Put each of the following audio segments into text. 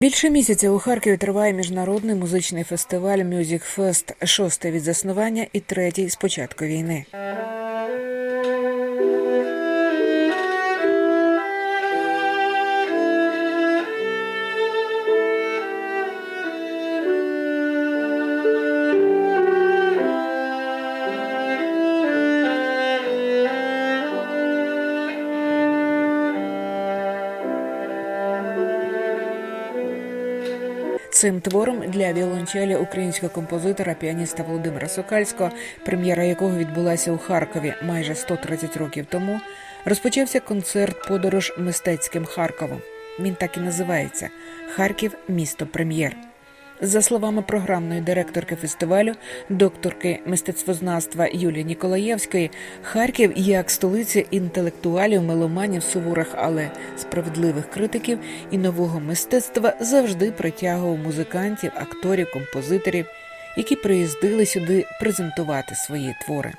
Більше місяця у Харкові триває міжнародний музичний фестиваль Music Fest, шостий від заснування і третій з початку війни. Цим твором для віолончелі українського композитора, піаніста Володимира Сокальського, прем'єра якого відбулася у Харкові майже 130 років тому, розпочався концерт Подорож мистецьким Харковом. Він так і називається Харків місто прем'єр. За словами програмної директорки фестивалю, докторки мистецтвознавства Юлії Ніколаєвської, Харків як столиця інтелектуалів, меломанів, суворих, але справедливих критиків і нового мистецтва завжди притягував музикантів, акторів, композиторів, які приїздили сюди презентувати свої твори.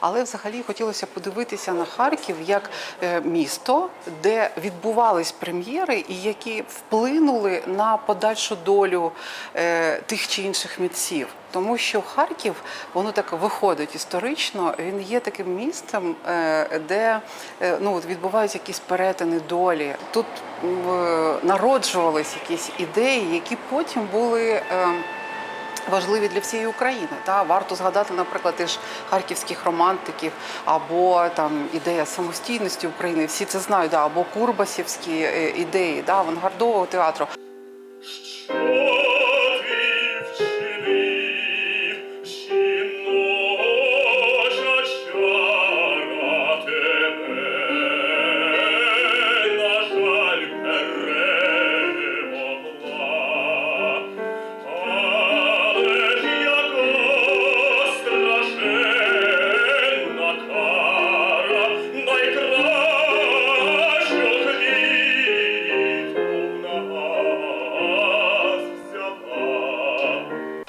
Але взагалі хотілося подивитися на Харків як е, місто, де відбувались прем'єри, і які вплинули на подальшу долю е, тих чи інших митців. Тому що Харків, воно так виходить історично. Він є таким містом, е, де ну відбуваються якісь перетини долі. Тут народжувались якісь ідеї, які потім були. Важливі для всієї України. Та варто згадати, наприклад, теж харківських романтиків, або там ідея самостійності України. Всі це знають, да, або курбасівські е, ідеї да, авангардового театру.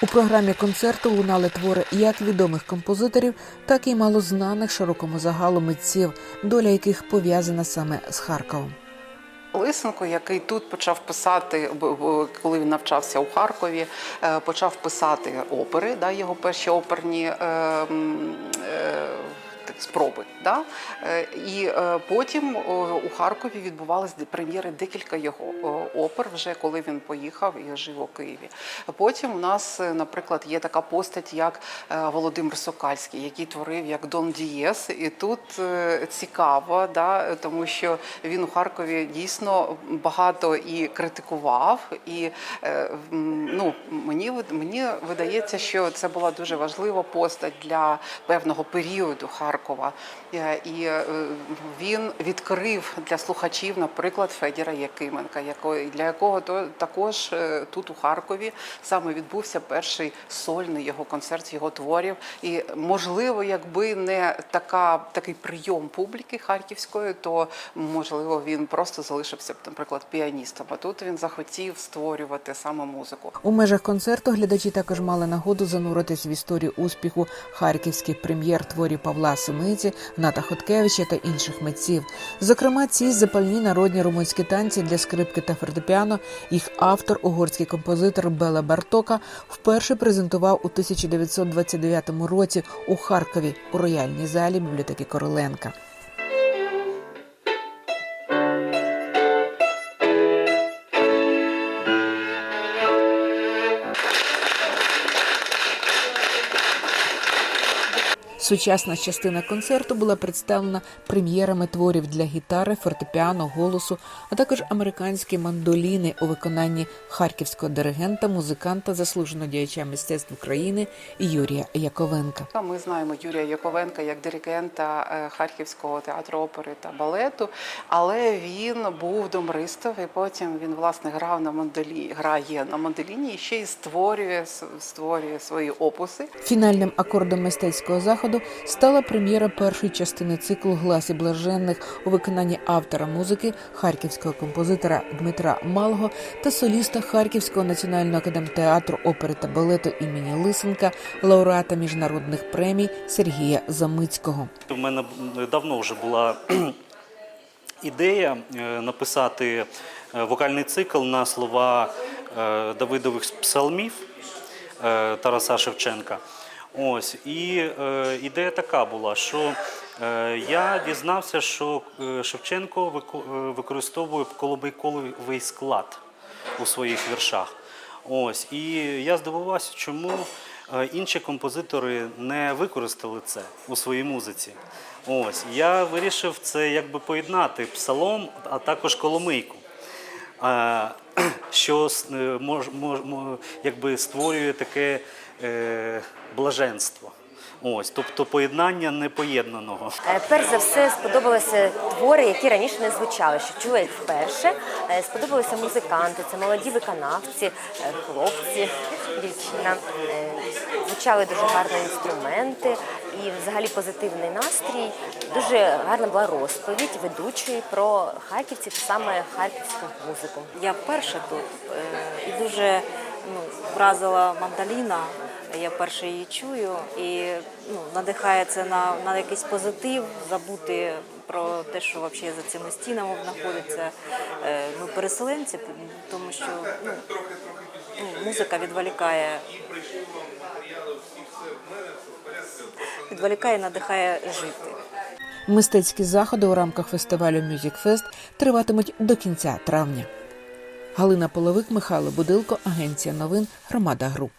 У програмі концерту лунали твори як відомих композиторів, так і малознаних широкому загалу митців, доля яких пов'язана саме з Харковом. Лисенко, який тут почав писати, коли він навчався у Харкові, е, почав писати опери, да, його перші оперні е, е, так, спроби. Да? Е, І е, потім у Харкові відбувалися прем'єри декілька його опер, вже коли він поїхав і жив у Києві. Потім у нас, е, наприклад, є така постать, як е, Володимир Сокальський, який творив як Дон Дієс. І тут е, цікаво, да, тому що він у Харкові дійсно багато і критикував. І е, ну, мені, мені видається, що це була дуже важлива постать для певного періоду Харкова. Е, І е, він відкрив для слухачів, наприклад, Федіра Якименка, для якого то також е, тут у Харкові саме відбувся перший сольний його концерт його творів. І можливо, якби не така такий прийом публіки харківської, то можливо він просто залишився б, наприклад, піаністом. А тут він захотів створювати саме музику. У межах концерту глядачі також мали нагоду зануритись в історію успіху харківських прем'єр творів Павла Семиці, Ната Хоткевича та інших митців. Зокрема, ці запальні народні румунські танці для скрипки та фортепіано їх автор, угорський композитор Бела Бартока, вперше презентував у 1929 році у Харкові у рояльній залі бібліотеки Короленка. Сучасна частина концерту була представлена прем'єрами творів для гітари, фортепіано, голосу, а також американські мандоліни у виконанні харківського диригента, музиканта, заслуженого діяча мистецтв України Юрія Яковенка. Ми знаємо Юрія Яковенка як диригента е, Харківського театру опери та балету, але він був домристов, і потім він власне грав на мандолі, грає на мандоліні і ще й створює створює свої опуси. Фінальним акордом мистецького заходу стала прем'єра першої частини циклу Гласі блаженних у виконанні автора музики харківського композитора Дмитра Малого та соліста Харківського національного академтеатру опери та балету імені Лисенка, лауреата міжнародних премій Сергія Замицького. У мене давно вже була ідея е, написати е, вокальний цикл на слова е, Давидових псалмів Тараса Шевченка. Ось і е, ідея така була, що е, я дізнався, що е, Шевченко е, використовує колобейковий склад у своїх віршах. Ось і я здивувався, чому е, інші композитори не використали це у своїй музиці. Ось я вирішив це якби поєднати псалом, а також коломийку. Що е, якби створює таке е, блаженство. Ось, тобто поєднання непоєднаного. Е, Перш за все сподобалися твори, які раніше не звучали, що чули їх вперше. Е, Сподобалися музиканти, це молоді виконавці, е, хлопці, дівчина. Звучали дуже гарно інструменти і взагалі позитивний настрій. Дуже гарна була розповідь ведучої про харківців, саме харківську музику. Я вперше тут і дуже ну, вразила мандаліна. Я вперше її чую і ну, надихає це на, на якийсь позитив, забути про те, що взагалі за цими стінами знаходиться. Е, Ми переселенці, тому що ну, ну, музика відволікає, відволікає, надихає жити. Мистецькі заходи у рамках фестивалю Music Fest триватимуть до кінця травня. Галина Половик, Михайло Будилко, Агенція новин, Громада Груп.